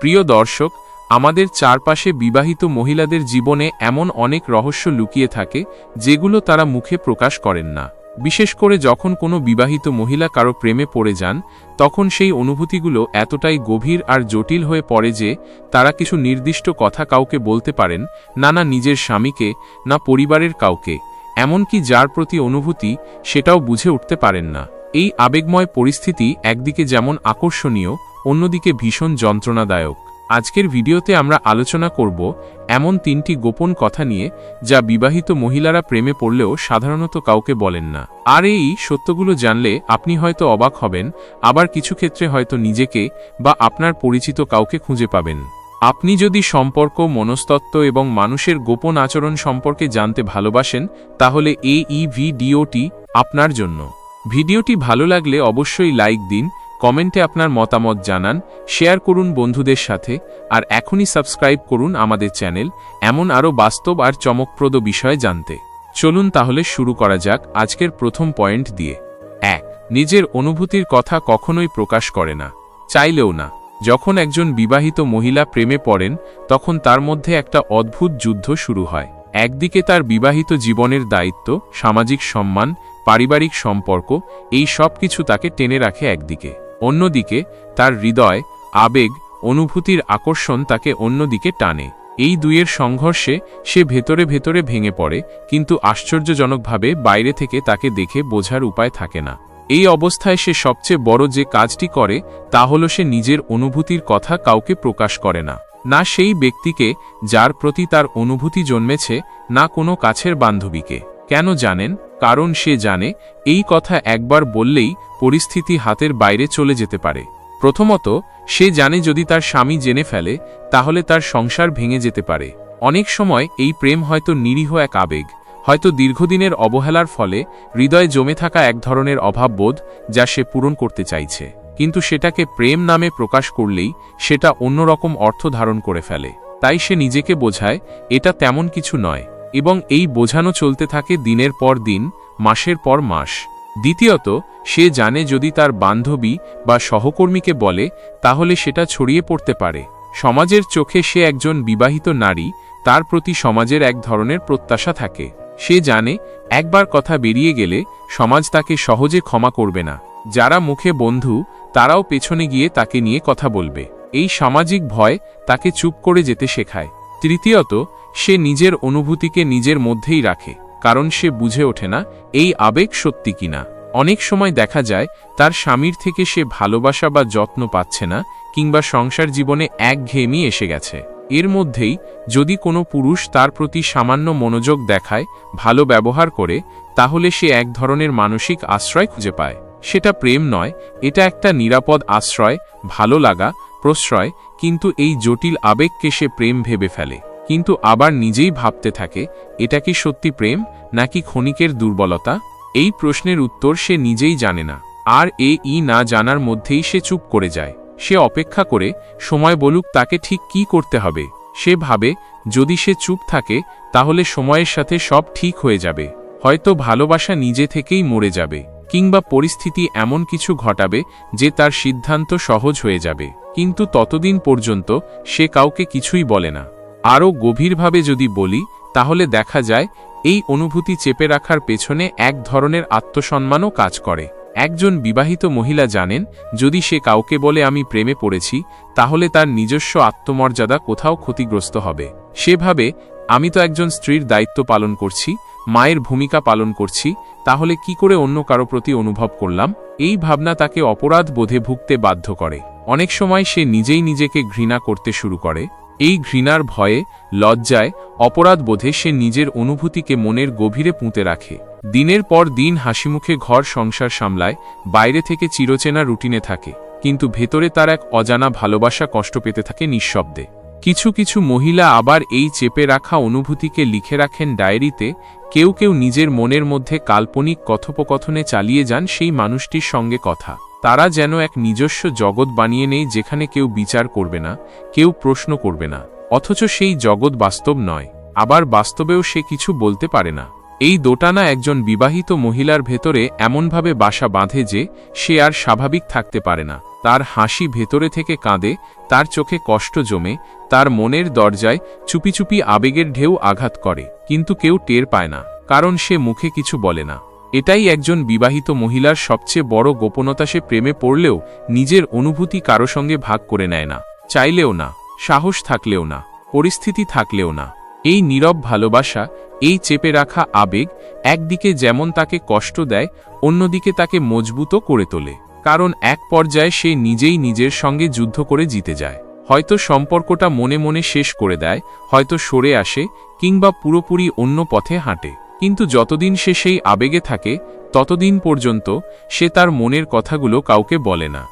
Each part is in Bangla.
প্রিয় দর্শক, আমাদের চারপাশে বিবাহিত মহিলাদের জীবনে এমন অনেক রহস্য লুকিয়ে থাকে, যেগুলো তারা মুখে প্রকাশ করেন না। বিশেষ করে যখন কোনো বিবাহিত মহিলা কারও প্রেমে পড়ে যান, তখন সেই অনুভূতিগুলো এতটাই গভীর আর জটিল হয়ে পড়ে যে, তারা কিছু নির্দিষ্ট কথা কাউকে বলতে পারেন, না না নিজের স্বামীকে, না পরিবারের কাউকে। এমনকি যার প্রতি অনুভূতি, সেটাও বুঝে উঠতে পারেন না। এই আবেগময় পরিস্থিতি একদিকে যেমন আকর্ষণীয়, অন্যদিকে ভীষণ যন্ত্রণাদায়ক। আজকের ভিডিওতে আমরা আলোচনা করব এমন তিনটি গোপন কথা নিয়ে, যা বিবাহিত মহিলারা প্রেমে পড়লেও সাধারণত কাউকে বলেন না। আর এই সত্যগুলো জানলে আপনি হয়তো অবাক হবেন, আবার কিছু ক্ষেত্রে হয়তো নিজেকে বা আপনার পরিচিত কাউকে খুঁজে পাবেন। আপনি যদি সম্পর্ক, মনস্তত্ত্ব এবং মানুষের গোপন আচরণ সম্পর্কে জানতে ভালোবাসেন, তাহলে এই ভিডিওটি আপনার জন্য। ভিডিওটি ভালো লাগলে অবশ্যই লাইক দিন, কমেন্টে আপনার মতামত জানান, শেয়ার করুন বন্ধুদের সাথে, আর এখনই সাবস্ক্রাইব করুন আমাদের চ্যানেল, এমন আরও বাস্তব আর চমকপ্রদ বিষয় জানতে। চলুন তাহলে শুরু করা যাক আজকের প্রথম পয়েন্ট দিয়ে। এক, নিজের অনুভূতির কথা কখনোই প্রকাশ করে না। চাইলেও না। যখন একজন বিবাহিত মহিলা প্রেমে পড়েন, তখন তার মধ্যে একটা অদ্ভুত যুদ্ধ শুরু হয়। একদিকে তার বিবাহিত জীবনের দায়িত্ব, সামাজিক সম্মান পারিবারিক সম্পর্ক, এই সব কিছু তাকে টেনে রাখে একদিকে। অন্যদিকে, তার হৃদয়, আবেগ, অনুভূতির আকর্ষণ তাকে অন্যদিকে টানে। এই দুইয়ের সংঘর্ষে সে ভেতরে ভেতরে ভেঙে পড়ে, কিন্তু আশ্চর্যজনকভাবে বাইরে থেকে তাকে দেখে বোঝার উপায় থাকে না। এই অবস্থায় সে সবচেয়ে বড় যে কাজটি করে, তা হল সে নিজের অনুভূতির কথা কাউকে প্রকাশ করে না। না সেই ব্যক্তিকে যার প্রতি তার অনুভূতি জন্মেছে, না কোনো কাছের বান্ধবীকে। কেন জানেন? কারণ সে জানে, এই কথা একবার বললেই পরিস্থিতি হাতের বাইরে চলে যেতে পারে। প্রথমত, সে জানে যদি তার স্বামী জেনে ফেলে, তাহলে তার সংসার ভেঙে যেতে পারে। অনেক সময় এই প্রেম হয়তো নিরীহ এক আবেগ, হয়তো দীর্ঘদিনের অবহেলার ফলে হৃদয়ে জমে থাকা এক ধরনের অভাববোধ যা সে পূরণ করতে চাইছে। কিন্তু সেটাকে প্রেম নামে প্রকাশ করলেই সেটা অন্যরকম অর্থ ধারণ করে ফেলে। তাই সে নিজেকে বোঝায়, এটা তেমন কিছু নয়। এবং এই বোঝানো চলতে থাকে দিনের পর দিন, মাসের পর মাস। দ্বিতীয়ত, সে জানে যদি তার বান্ধবী বা সহকর্মীকে বলে, তাহলে সেটা ছড়িয়ে পড়তে পারে। সমাজের চোখে সে একজন বিবাহিত নারী, তার প্রতি সমাজের এক ধরনের প্রত্যাশা থাকে। সে জানে, একবার কথা বেরিয়ে গেলে, সমাজ তাকে সহজে ক্ষমা করবে না। যারা মুখে বন্ধু, তারাও পেছনে গিয়ে তাকে নিয়ে কথা বলবে। এই সামাজিক ভয় তাকে চুপ করে যেতে শেখায়। তৃতীয়ত সে নিজের অনুভূতিকে নিজের মধ্যেই রাখে, কারণ সে বুঝে ওঠে না, এই আবেগ সত্যি কিনা অনেক সময় দেখা যায়, তার স্বামীর থেকে সে ভালোবাসা বা যত্ন পাচ্ছে না, কিংবা সংসার জীবনে এক ঘেয়েমি এসে গেছে। এর মধ্যেই, যদি কোনো পুরুষ তার প্রতি সামান্য মনোযোগ দেখায়, ভালো ব্যবহার করে, তাহলে সে এক ধরনের মানসিক আশ্রয় খুঁজে পায়। সেটা প্রেম নয়, এটা একটা নিরাপদ আশ্রয়, ভালো লাগা, প্রশ্রয়, কিন্তু এই জটিল আবেগকে সে প্রেম ভেবে ফেলে। কিন্তু আবার নিজেই ভাবতে থাকে, এটা কি সত্যি প্রেম, নাকি ক্ষণিকের দুর্বলতা? এই প্রশ্নের উত্তর সে নিজেই জানে না, আর এ ই না জানার মধ্যেই সে চুপ করে যায়। সে অপেক্ষা করে, সময় বলুক তাকে ঠিক কি করতে হবে। সে ভাবে, যদি সে চুপ থাকে, তাহলে সময়ের সাথে সব ঠিক হয়ে যাবে। হয়তো ভালোবাসা নিজে থেকেই মরে যাবে, কিংবা পরিস্থিতি এমন কিছু ঘটাবে যে তার সিদ্ধান্ত সহজ হয়ে যাবে। কিন্তু ততদিন পর্যন্ত সে কাউকে কিছুই বলে না। আরও গভীরভাবে যদি বলি, তাহলে দেখা যায়, এই অনুভূতি চেপে রাখার পেছনে এক ধরনের আত্মসম্মানও কাজ করে। একজন বিবাহিত মহিলা জানেন, যদি সে কাউকে বলে, আমি প্রেমে পড়েছি তাহলে তার নিজস্ব আত্মমর্যাদা কোথাও ক্ষতিগ্রস্ত হবে। সেভাবে আমি তো একজন স্ত্রীর দায়িত্ব পালন করছি, মায়ের ভূমিকা পালন করছি, তাহলে কি করে অন্য কারও প্রতি অনুভব করলাম? এই ভাবনা তাকে অপরাধ বোধে ভুগতে বাধ্য করে। অনেক সময় সে নিজেই নিজেকে ঘৃণা করতে শুরু করে। এই ঘৃণার ভয়ে, লজ্জায় অপরাধ বোধে সে নিজের অনুভূতিকে মনের গভীরে পুঁতে রাখে। দিনের পর দিন হাসিমুখে ঘর সংসার সামলায়, বাইরে থেকে চিরচেনা রুটিনে থাকে, কিন্তু ভেতরে তার এক অজানা ভালোবাসা কষ্ট পেতে থাকে নিঃশব্দে। কিছু কিছু মহিলা আবার এই চেপে রাখা অনুভূতিকে লিখে রাখেন ডায়েরিতে, কেউ কেউ নিজের মনের মধ্যে কাল্পনিক কথোপকথনে চালিয়ে যান সেই মানুষটির সঙ্গে কথা। তারা যেন এক নিজস্ব জগৎ বানিয়ে নেই যেখানে কেউ বিচার করবে না, কেউ প্রশ্ন করবে না, অথচ সেই জগৎ বাস্তব নয়, আবার বাস্তবেও সে কিছু বলতে পারে না। এই দোটানা একজন বিবাহিত মহিলার ভেতরে এমনভাবে বাসা বাঁধে যে, সে আর স্বাভাবিক থাকতে পারে না। তার হাসি ভেতরে থেকে কাঁদে, তার চোখে কষ্ট জমে, তার মনের দরজায় চুপি চুপি আবেগের ঢেউ আঘাত করে, কিন্তু কেউ টের পায় না, কারণ সে মুখে কিছু বলে না। এটাই একজন বিবাহিত মহিলার সবচেয়ে বড় গোপনতা। সে প্রেমে পড়লেও নিজের অনুভূতি কারও সঙ্গে ভাগ করে নেয় না। চাইলেও না, সাহস থাকলেও না, পরিস্থিতি থাকলেও না। এই নীরব ভালোবাসা, এই চেপে রাখা আবেগ একদিকে যেমন তাকে কষ্ট দেয়, অন্যদিকে তাকে মজবুতও করে তোলে। কারণ এক পর্যায়ে সে নিজেই নিজের সঙ্গে যুদ্ধ করে জিতে যায়। হয়তো সম্পর্কটা মনে মনে শেষ করে দেয়, হয়তো সরে আসে, কিংবা পুরোপুরি অন্য পথে হাঁটে। কিন্তু যতদিন সে সেই আবেগে থাকে, ততদিন পর্যন্ত সে তার মনের কথাগুলো কাউকে বলে না।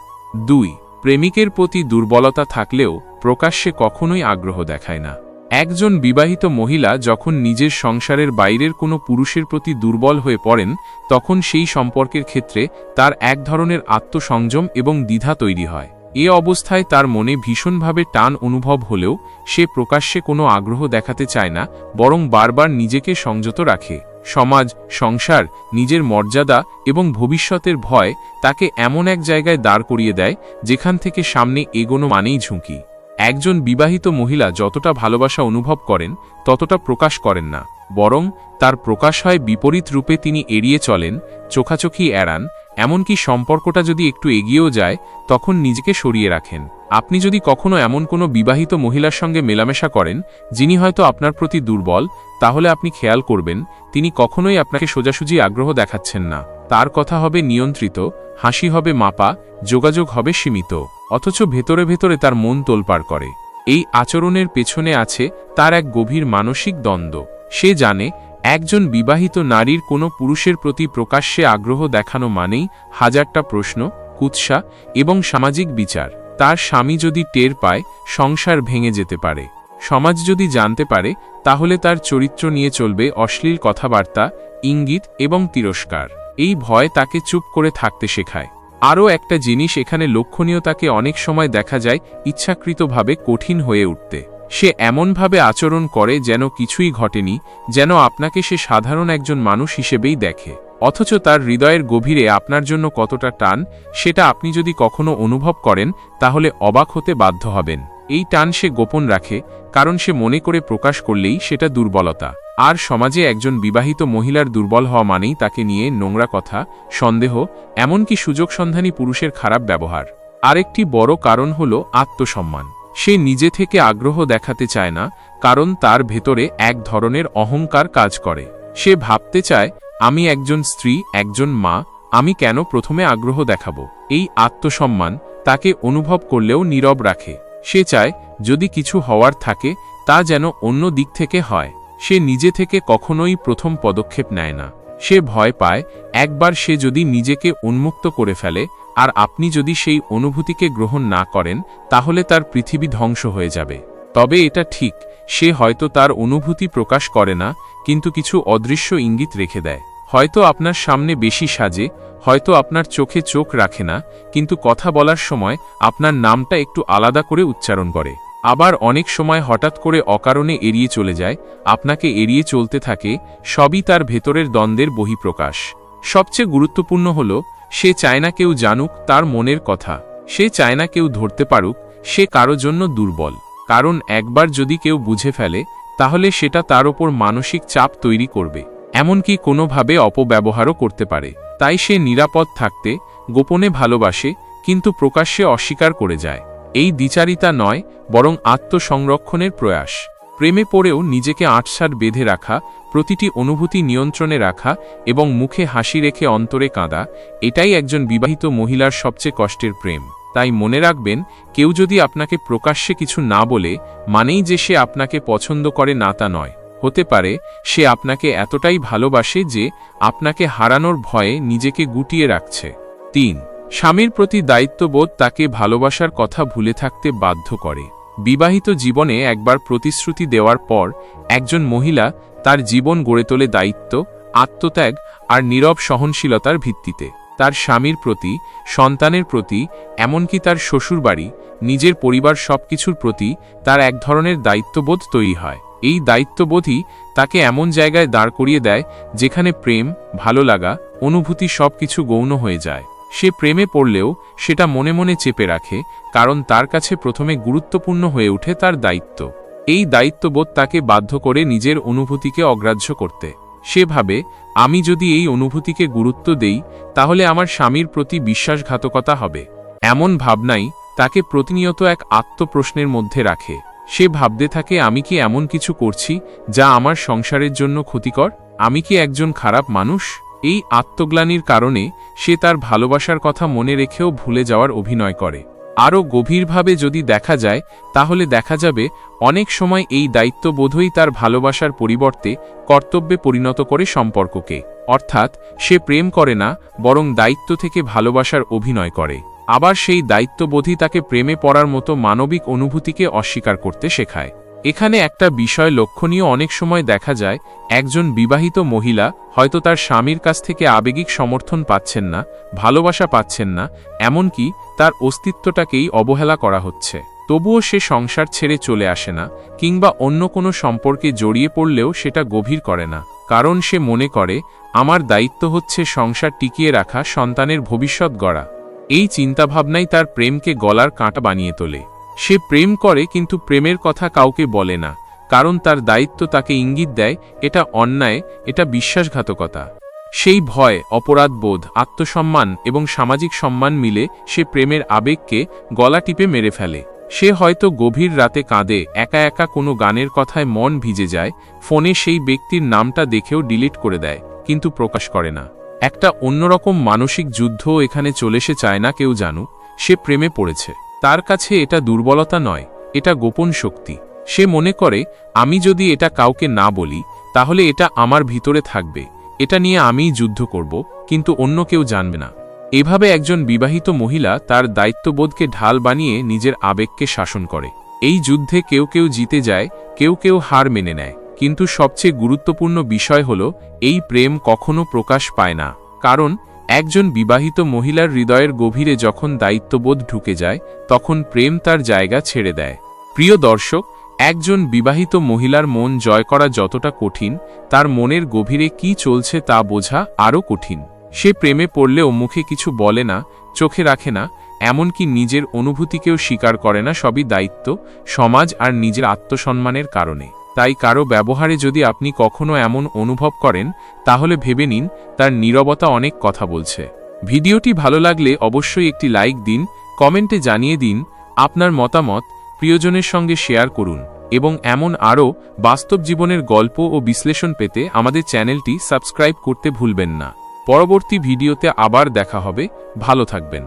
দুই, প্রেমিকের প্রতি দুর্বলতা থাকলেও প্রকাশ্যে কখনোই আগ্রহ দেখায় না। একজন বিবাহিত মহিলা যখন নিজের সংসারের বাইরের কোনো পুরুষের প্রতি দুর্বল হয়ে পড়েন, তখন সেই সম্পর্কের ক্ষেত্রে তার এক ধরনের আত্মসংযম এবং দ্বিধা তৈরি হয়। এ অবস্থায় তার মনে ভীষণভাবে টান অনুভব হলেও সে প্রকাশ্যে কোনো আগ্রহ দেখাতে চায় না, বরং বারবার নিজেকে সংযত রাখে। সমাজ, সংসার, নিজের মর্যাদা এবং ভবিষ্যতের ভয় তাকে এমন এক জায়গায় দাঁড় করিয়ে দেয়, যেখান থেকে সামনে এগোনো মানেই ঝুঁকি। একজন বিবাহিত মহিলা যতটা ভালোবাসা অনুভব করেন, ততটা প্রকাশ করেন না, বরং তার প্রকাশ হয় বিপরীত রূপে তিনি এড়িয়ে চলেন, চোখাচোখি এড়ান এমনকি সম্পর্কটা যদি একটু এগিয়েও যায়, তখন নিজেকে সরিয়ে রাখেন। আপনি যদি কখনো এমন কোনো বিবাহিত মহিলার সঙ্গে মেলামেশা করেন, যিনি হয়তো আপনার প্রতি দুর্বল, তাহলে আপনি খেয়াল করবেন, তিনি কখনোই আপনাকে সোজাসুজি আগ্রহ দেখাচ্ছেন না। তার কথা হবে নিয়ন্ত্রিত, হাসি হবে মাপা, যোগাযোগ হবে সীমিত, অথচ ভেতরে ভেতরে তার মন তোলপাড় করে। এই আচরণের পেছনে আছে তার এক গভীর মানসিক দ্বন্দ্ব। সে জানে একজন বিবাহিত নারীর কোনো পুরুষের প্রতি প্রকাশ্যে আগ্রহ দেখানো মানেই হাজারটা প্রশ্ন, কুৎসা এবং সামাজিক বিচার। তার স্বামী যদি টের পায়, সংসার ভেঙে যেতে পারে। সমাজ যদি জানতে পারে, তাহলে তার চরিত্র নিয়ে চলবে অশ্লীল কথাবার্তা, ইঙ্গিত এবং তিরস্কার। এই ভয় তাকে চুপ করে থাকতে শেখায়। আরও একটা জিনিস এখানে লক্ষণীয় তাকে অনেক সময় দেখা যায় ইচ্ছাকৃতভাবে কঠিন হয়ে উঠতে। সে এমনভাবে আচরণ করে যেন কিছুই ঘটেনি, যেন আপনাকে সে সাধারণ একজন মানুষ হিসেবেই দেখে। অথচ তার হৃদয়ের গভীরে আপনার জন্য কতটা টান, সেটা আপনি যদি কখনো অনুভব করেন, তাহলে অবাক হতে বাধ্য হবেন। এই টান সে গোপন রাখে, কারণ সে মনে করে প্রকাশ করলেই সেটা দুর্বলতা। আর সমাজে একজন বিবাহিত মহিলার দুর্বল হওয়া মানেই তাকে নিয়ে নোংরা কথা, সন্দেহ, এমনকি সুযোগ সন্ধানী পুরুষের খারাপ ব্যবহার। আরেকটি বড় কারণ হল আত্মসম্মান। সে নিজে থেকে আগ্রহ দেখাতে চায় না, কারণ তার ভেতরে এক ধরনের অহংকার কাজ করে। সে ভাবতে চায়, আমি একজন স্ত্রী, একজন মা, আমি কেন প্রথমে আগ্রহ দেখাবো? এই আত্মসম্মান তাকে অনুভব করলেও নীরব রাখে। সে চায়, যদি কিছু হওয়ার থাকে, তা যেন অন্য দিক থেকে হয়। সে নিজে থেকে কখনোই প্রথম পদক্ষেপ নেয় না। সে ভয় পায়, একবার সে যদি নিজেকে উন্মুক্ত করে ফেলে আর আপনি যদি সেই অনুভূতিকে গ্রহণ না করেন, তাহলে তার পৃথিবী ধ্বংস হয়ে যাবে। তবে এটা ঠিক, সে হয়তো তার অনুভূতি প্রকাশ করে না, কিন্তু কিছু অদৃশ্য ইঙ্গিত রেখে দেয়। হয়তো আপনার সামনে বেশি সাজে, হয়তো আপনার চোখে চোখ রাখে না, কিন্তু কথা বলার সময় আপনার নামটা একটু আলাদা করে উচ্চারণ করে। আবার অনেক সময় হঠাৎ করে অকারণে এড়িয়ে চলে যায়, আপনাকে এড়িয়ে চলতে থাকে, সবই তার ভেতরের দ্বন্দ্বের বহিঃপ্রকাশ। সবচেয়ে গুরুত্বপূর্ণ হল সে চায় না কেউ জানুক তার মনের কথা। সে চায় না কেউ ধরতে পারুক, সে কারও জন্য দুর্বল। কারণ একবার যদি কেউ বুঝে ফেলে, তাহলে সেটা তার ওপর মানসিক চাপ তৈরি করবে। এমনকি কোনোভাবে অপব্যবহারও করতে পারে। তাই সে নিরাপদ থাকতে, গোপনে ভালোবাসে, কিন্তু প্রকাশ্যে অস্বীকার করে যায়। এই দ্বিচারিতা নয়, বরং আত্মসংরক্ষণের প্রয়াস। প্রেমে পড়েও নিজেকে আটসাট বেঁধে রাখা, প্রতিটি অনুভূতি নিয়ন্ত্রণে রাখা এবং মুখে হাসি রেখে অন্তরে কাঁদা, এটাই একজন বিবাহিত মহিলার সবচেয়ে কষ্টের প্রেম। তাই মনে রাখবেন, কেউ যদি আপনাকে প্রকাশ্যে কিছু না বলে, মানেই যে সে আপনাকে পছন্দ করে না তা নয়। হতে পারে, সে আপনাকে এতটাই ভালোবাসে যে, আপনাকে হারানোর ভয়ে নিজেকে গুটিয়ে রাখছে। তিন, স্বামীর প্রতি দায়িত্ববোধ তাকে ভালোবাসার কথা ভুলে থাকতে বাধ্য করে। বিবাহিত জীবনে একবার প্রতিশ্রুতি দেওয়ার পর একজন মহিলা তার জীবন গড়ে তোলে দায়িত্ব, আত্মত্যাগ আর নীরব সহনশীলতার ভিত্তিতে। তার স্বামীর প্রতি, সন্তানের প্রতি, এমনকি তার শ্বশুরবাড়ি, নিজের পরিবার সবকিছুর প্রতি তার এক ধরনের দায়িত্ববোধ তৈরি হয়। এই দায়িত্ববোধই তাকে এমন জায়গায় দাঁড় করিয়ে দেয় যেখানে প্রেম, ভালো লাগা, অনুভূতি সব কিছু গৌণ হয়ে যায়। সে প্রেমে পড়লেও সেটা মনে মনে চেপে রাখে, কারণ তার কাছে প্রথমে গুরুত্বপূর্ণ হয়ে ওঠে তার দায়িত্ব। এই দায়িত্ববোধ তাকে বাধ্য করে নিজের অনুভূতিকে অগ্রাহ্য করতে। সে ভাবে, আমি যদি এই অনুভূতিকে গুরুত্ব দেই, তাহলে আমার স্বামীর প্রতি বিশ্বাসঘাতকতা হবে। এমন ভাবনাই তাকে প্রতিনিয়ত এক আত্মপ্রশ্নের মধ্যে রাখে। সে ভাবতে থাকে, আমি কি এমন কিছু করছি, যা আমার সংসারের জন্য ক্ষতিকর? আমি কি একজন খারাপ মানুষ? এই আত্মগ্লানির কারণে সে তার ভালোবাসার কথা মনে রেখেও ভুলে যাওয়ার অভিনয় করে। আরও গভীরভাবে যদি দেখা যায়, তাহলে দেখা যাবে, অনেক সময় এই দায়িত্ববোধই তার ভালোবাসার পরিবর্তে কর্তব্যে পরিণত করে সম্পর্ককে। অর্থাৎ, সে প্রেম করে না, বরং দায়িত্ব থেকে ভালোবাসার অভিনয় করে। আবার সেই দায়িত্ববোধই তাকে প্রেমে পড়ার মতো মানবিক অনুভূতিকে অস্বীকার করতে শেখায়। এখানে একটা বিষয় লক্ষণীয় অনেক সময় দেখা যায়, একজন বিবাহিত মহিলা হয়তো তার স্বামীর কাছ থেকে আবেগিক সমর্থন পাচ্ছেন না, ভালোবাসা পাচ্ছেন না, এমনকি তার অস্তিত্বটাকেই অবহেলা করা হচ্ছে। তবুও সে সংসার ছেড়ে চলে আসে না, কিংবা অন্য কোনো সম্পর্কে জড়িয়ে পড়লেও সেটা গভীর করে না, কারণ সে মনে করে, আমার দায়িত্ব হচ্ছে সংসার টিকিয়ে রাখা সন্তানের ভবিষ্যৎ গড়া। এই চিন্তাভাবনাই তার প্রেমকে গলার কাঁটা বানিয়ে তোলে। সে প্রেম করে কিন্তু প্রেমের কথা কাউকে বলে না, কারণ তার দায়িত্ব তাকে ইঙ্গিত দেয়, এটা অন্যায়, এটা বিশ্বাসঘাতকতা। সেই ভয় অপরাধবোধ আত্মসম্মান এবং সামাজিক সম্মান মিলে সে প্রেমের আবেগকে গলা টিপে মেরে ফেলে। সে হয়তো গভীর রাতে কাঁদে, একা একা কোনো গানের কথায় মন ভিজে যায়, ফোনে সেই ব্যক্তির নামটা দেখেও ডিলিট করে দেয়, কিন্তু প্রকাশ করে না। একটা অন্যরকম মানসিক যুদ্ধ এখানে চলে সে চায় না কেউ জানুক, সে প্রেমে পড়েছে। তার কাছে এটা দুর্বলতা নয়, এটা গোপন শক্তি। সে মনে করে, আমি যদি এটা কাউকে না বলি, তাহলে এটা আমার ভিতরে থাকবে। এটা নিয়ে আমিই যুদ্ধ করব, কিন্তু অন্য কেউ জানবে না। এভাবে একজন বিবাহিত মহিলা তার দায়িত্ববোধকে ঢাল বানিয়ে নিজের আবেগকে শাসন করে। এই যুদ্ধে কেউ কেউ জিতে যায়, কেউ কেউ হার মেনে নেয়। কিন্তু সবচেয়ে গুরুত্বপূর্ণ বিষয় হল, এই প্রেম কখনো প্রকাশ পায় না। কারণ একজন বিবাহিত মহিলার হৃদয়ের গভীরে যখন দায়িত্ববোধ ঢুকে যায়, তখন প্রেম তার জায়গা ছেড়ে দেয়। প্রিয় দর্শক, একজন বিবাহিত মহিলার মন জয় করা যতটা কঠিন, তার মনের গভীরে কি চলছে তা বোঝা আরও কঠিন। সে প্রেমে পড়লেও মুখে কিছু বলে না, চোখে রাখে না, এমনকি নিজের অনুভূতিকেও স্বীকার করে না সবই দায়িত্ব, সমাজ আর নিজের আত্মসম্মানের কারণে। তাই কারও ব্যবহারে যদি আপনি কখনো এমন অনুভব করেন, তাহলে ভেবে নিন, তার নীরবতা অনেক কথা বলছে। ভিডিওটি ভালো লাগলে অবশ্যই একটি লাইক দিন, কমেন্টে জানিয়ে দিন আপনার মতামত, প্রিয়জনের সঙ্গে শেয়ার করুন এবং এমন আরও বাস্তব জীবনের গল্প ও বিশ্লেষণ পেতে আমাদের চ্যানেলটি সাবস্ক্রাইব করতে ভুলবেন না। পরবর্তী ভিডিওতে আবার দেখা হবে। ভালো থাকবেন।